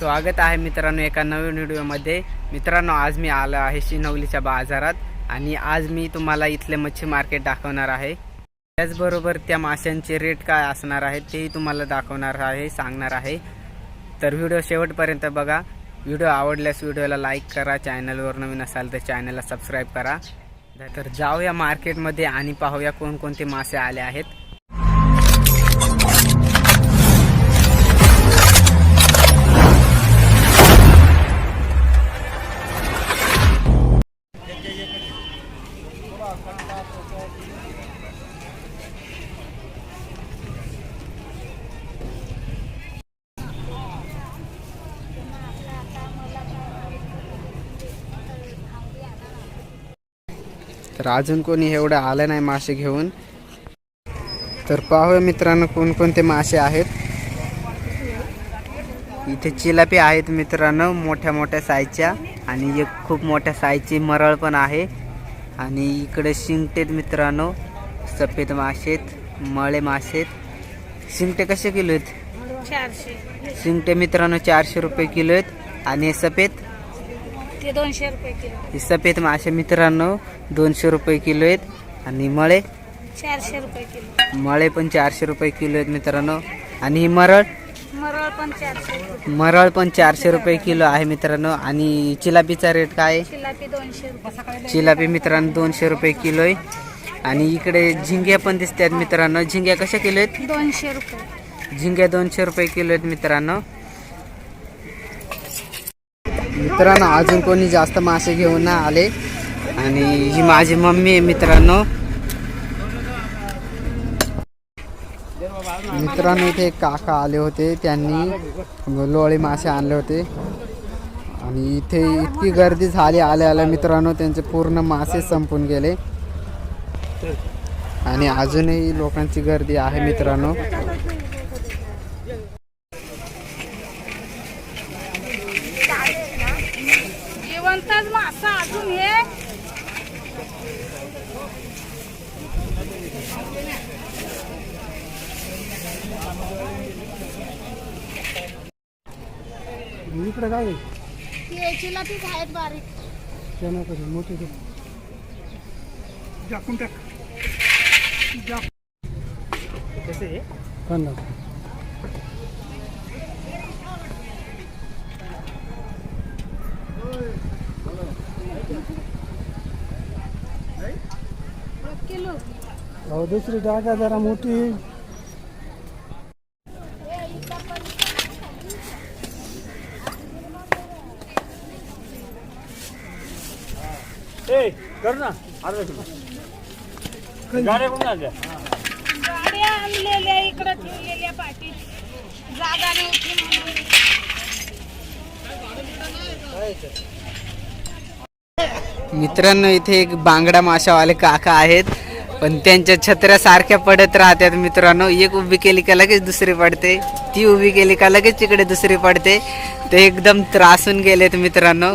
स्वागत आहे मित्रांनो एका नवीन व्हिडिओमध्ये मित्रांनो आज मी आलो आहे शिनवलीच्या बाजारात आणि आज मी तुम्हाला इथले मच्छी मार्केट दाखवणार आहे. त्याचबरोबर त्या माशांचे रेट काय असणार आहेत तेही तुम्हाला दाखवणार आहे सांगणार आहे. तर व्हिडिओ शेवटपर्यंत बघा. व्हिडिओ आवडल्यास व्हिडिओला लाईक करा. चॅनलवर नवीन असाल तर चॅनलला सबस्क्राईब करा. तर जाऊया मार्केटमध्ये आणि पाहूया कोणकोणते मासे आले आहेत. तर अजून कोणी एवढं आलं नाही मासे घेऊन. तर पाहूया मित्रांनो कोणकोणते मासे आहेत. इथे चिलापी आहेत मित्रांनो मोठ्या मोठ्या साईजच्या आणि एक खूप मोठ्या साईजची मरळ पण आहे. आणि इकडे शिंगटेत मित्रांनो सफेद मासेत मळे मासेत. शिंगटे कसे किलो आहेत चारशे. शिंगटे मित्रांनो चारशे रुपये किलो आहेत आणि सफेद ते दोनशे रुपये किलो. हे सफेद मासे मित्रांनो दोनशे रुपये किलो आहेत. आणि मळे? चारशे रुपये किलो. मळे पण चारशे रुपये किलो आहेत मित्रांनो. आणि ही मरळ? मरळ पण चारशे रुपये मरळ पण चारशे रुपये किलो आहे मित्रांनो. आणि चिलापीचा रेट काय? आहे दोनशे रुपये. चिलापी मित्रांनो दोनशे रुपये किलो आहे. आणि इकडे झिंग्या पण दिसतात मित्रांनो. झिंग्या कशा किलो आहेत? दोनशे रुपये. झिंग्या दोनशे रुपये किलो आहेत मित्रांनो. मित्रांनो अजून कोणी जास्त मासे घेऊन आले. आणि ही माझी मम्मी आहे मित्रांनो. मित्रांनो इथे काका आले होते. त्यांनी लोळे मासे आणले होते. आणि इथे इतकी गर्दी झाली आल्या आल्या मित्रांनो त्यांचे पूर्ण मासे संपून गेले. आणि अजूनही लोकांची गर्दी आहे मित्रांनो. जिवंतच मासा अजून हे इकडे काय ते जिलापीच आहेत बारीक त्यांना कसं मोठे ते टाकून टाक पन्नास किलो? अहो दुसरी जागा जरा मोठी. कर ना. अर्धा किलो. गाड्या कोण आल्या गाड्या आणलेल्या इकडं ठेवलेल्या पाठीत जागा नव्हती म्हणून मित्रांनो इथे एक बांगडा माशावाले काका आहेत. पण त्यांच्या छत्र्या सारख्या पडत राहतात मित्रांनो. एक उभी केली का लगेच दुसरी पडते. ती उभी केली का लगेच तिकडे दुसरी पडते. ते एकदम त्रासून गेलेत मित्रांनो.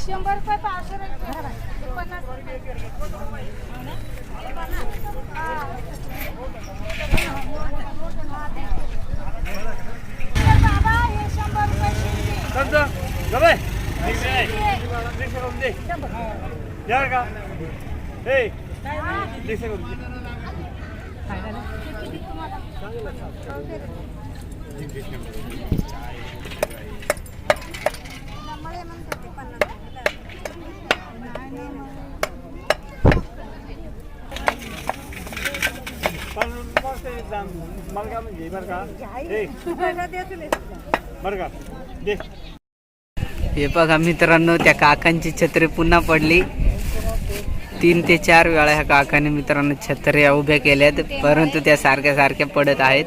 शंभर रुपये पाचशे रुपये. पन्नास बाबा हे शंभर रुपये द्या का? ए. दीडशे करून दे पण मला म्हणजे बरं का ए, बरं का दे. हे बघा मित्रांनो त्या काकांची छत्री पुन्हा पडली. तीन ते चार वेळा ह्या काकाने मित्रांनो छत्र्या उभ्या केल्यात परंतु त्या सारख्या सारख्या पडत आहेत.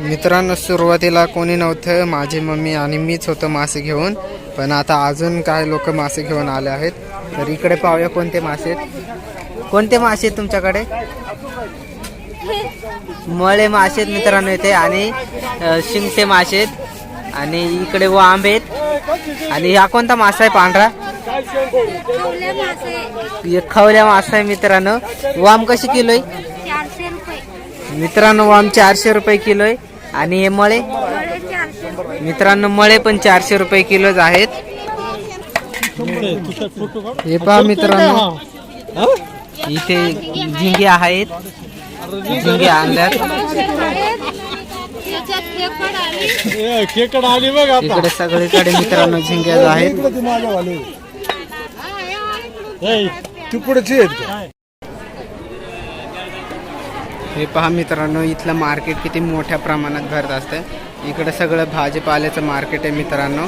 मित्रांनो सुरुवातीला कोणी नव्हतं माझी मम्मी आणि मीच होतो मासे घेऊन पण आता अजून काय लोक मासे घेऊन आले आहेत. तर इकडे पाहूया कोणते मासे आहेत. कोणते मासे आहेत तुमच्याकडे? मळे मासे आहेत मित्रांनो इथे आणि शिंगटे मासे आहेत आणि इकडे वांब आहेत. आणि हा कोणता मासा आहे पांढरा? खवल्या मासा आहे. मित्रांनो. वाम कशी किलो आहे मित्रांनो वाम चारशे रुपये किलो आहे आणि हे मळे? मित्रांनो मळे पण चारशे रुपये किलोच आहेत. हे पहा मित्रांनो. इथे झिंगे आहेत. झिंगे आणल्यात खेकड आली बघ इकडे सगळीकडे मित्रांनो झिंगे आहेत हे पहा मित्रांनो इथलं मार्केट किती मोठ्या प्रमाणात भरत असतं. इकडे सगळं भाजीपाल्याचं मार्केट आहे मित्रांनो.